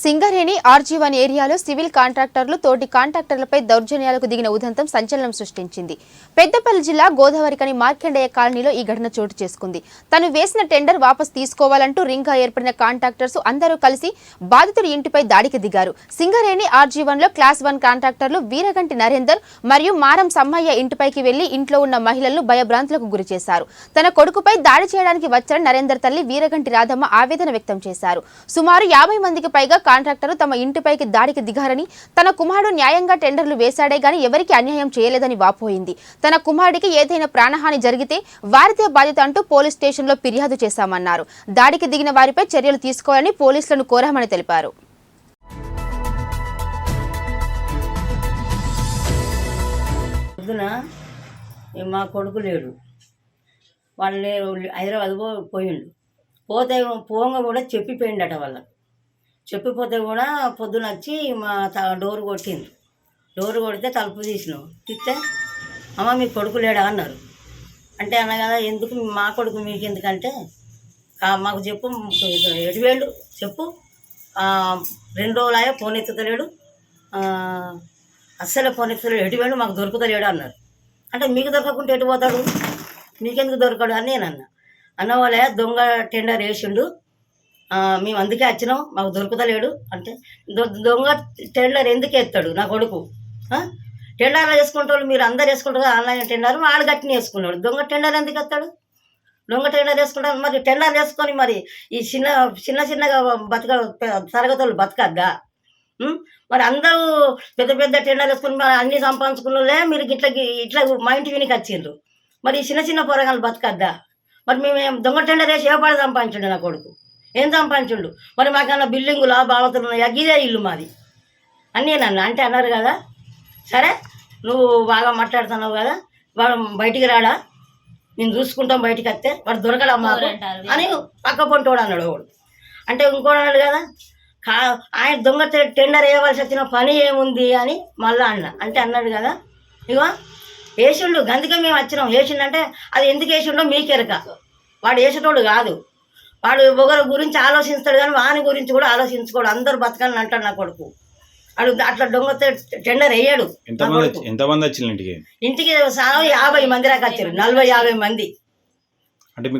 Singareni RG one ఏరియాలో civil కాంట్రాక్టర్లు తోటి కాంట్రాక్టర్లపై దౌర్జన్యాలకు దిగిన ఉదంతం సంచలనం సృష్టించింది. పెద్దపల్లి జిల్లా గోదావరికని మార్కెండయ్య కాలనీలో ఈ ఘటన చోటు చేసుకుంది. తను వేసిన టెండర్ వాపస్ తీసుకోవాలంటూ రింగ్గా ఏర్పడిన కాంట్రాక్టర్స్ అందరూ కలిసి బాధితుడి ఇంటిపై దాడికి దిగారు. సింగరేణి ఆర్జీవన్లో క్లాస్ వన్ కాంట్రాక్టర్లు వీరగంటి నరేందర్ మరియు మారం సమ్మయ్య ఇంటిపైకి వెళ్ళి ఇంట్లో ఉన్న మహిళలను భయభ్రాంతులకు గురి చేశారు. తన కొడుకుపై దాడి చేయడానికి వచ్చిన నరేందర్ తల్లి వీరగంటి రాధమ్మ ఆవేదన వ్యక్తం చేశారు. సుమారు యాభై మందికి పైగా కాంట్రాక్టర్లు తమ ఇంటిపైకి దాడికి దిగారని తన కుమారుడు న్యాయంగా టెండర్లు వేశాడే గాని ఎవరికి అన్యాయం చేయలేదని వాపోయింది. తన కుమారుడికి ఏదైనా ప్రాణహాని జరిగితే వారిదే బాధ్యత అంటూ పోలీస్ స్టేషన్లో ఫిర్యాదు చేశామన్నారు. దాడికి దిగిన వారిపై చర్యలు తీసుకోవాలని పోలీసులను కోరామని తెలిపారు. పొద్దున మా కొడుకు లేడు. వాళ్ళు హైదరాబాద్ పోయిండు. పోతే పోంగ కూడా చెప్పిపోయిండట వాళ్ళకు. చెప్పిపోతే కూడా పొద్దున వచ్చి మా త- డోర్ కొట్టింది డోర్ కొడితే తలుపు తీసినాం తిస్తే అమ్మ మీ కొడుకు లేడా? అన్నారు. అంటే అన్న కదా ఎందుకు మా కొడుకు మీకు ఎందుకంటే మాకు చెప్పు ఎటు వేళ్ళు చెప్పు. రెండు రోజులు ఫోన్ ఎత్తుతలేడు. అస్సలే అస్సలు ఫోన్ ఎత్తుతలేడు. ఎటు వేళ్ళు మాకు దొరుకుతలేడు అన్నారు. అంటే మీకు దొరకకుండా ఎటు పోతాడు? మీకెందుకు దొరకడు? అని నేను అన్న. అన్న దొంగ టెండర్ వేసిండు. మేము అందుకే వచ్చినాం. మాకు దొరుకుతలేడు. అంటే దొ- దొంగ టెండర్ ఎందుకు ఎత్తాడు నా కొడుకు? ఆ? టెండర్లు వేసుకుంటాడు మీరు అందరు వేసుకుంటారు ఆన్లైన్ టెండర్ వాడు గట్టిని వేసుకున్నాడు. దొంగ టెండర్ ఎందుకు ఎత్తాడు? దొంగ టెండర్ వేసుకుంటాడు మరి టెండర్ వేసుకొని మరి ఈ చిన్న చిన్న చిన్నగా బతక తరగతులు బతకద్దా? మరి అందరూ పెద్ద పెద్ద టెండర్ వేసుకుని మరి అన్ని సంపాదించుకున్నలే మీరు ఇట్లా ఇట్లా మా ఇంటి వినికి వచ్చిండ్రు. మరి చిన్న చిన్న పోరగాళ్ళు బతకద్దా? మరి మేము దొంగ టెండర్ వేసి ఏ సంపాదించండి నా కొడుకు? ఏం సంపాదించుండు? మరి మాకన్నా బిల్డింగులా బావతులు ఉన్నాయా ఇదే ఇల్లు మాది. అని నన్ను అంటే అన్నారు కదా? సరే నువ్వు బాగా మాట్లాడుతున్నావు కదా? వాడు బయటికి రాడా? నేను చూసుకుంటాం బయటికి వస్తే. వాడు దొరకడా మాకు? అని పక్క పొంటోడు అన్నాడు వాడు. అంటే ఇంకోడు అన్నాడు కదా? కా ఆయన దొంగ టెండర్ వేయవలసి వచ్చిన పని ఏముంది అని మళ్ళా అన్న. అంటే అన్నాడు కదా? ఇగో వేసిండు గందుకే మేము వచ్చినాం. వేసిండంటే అది ఎందుకు వేసిండో మీకెరక వాడు వేసేటోడు కాదు. వాడు ఒకరి గురించి ఆలోచిస్తాడు కానీ వాని గురించి కూడా ఆలోచించుకోడు. అందరు బతకాలని అంటాడు నా కొడుకు. వాడు అట్లా దొంగ టెండర్ వేయడు నా ఎంతమంది ఎంతమంది వచ్చిన ఇంటికి? ఇంటికి యాభై మంది దాకా వచ్చారు. నలభై యాభై మంది.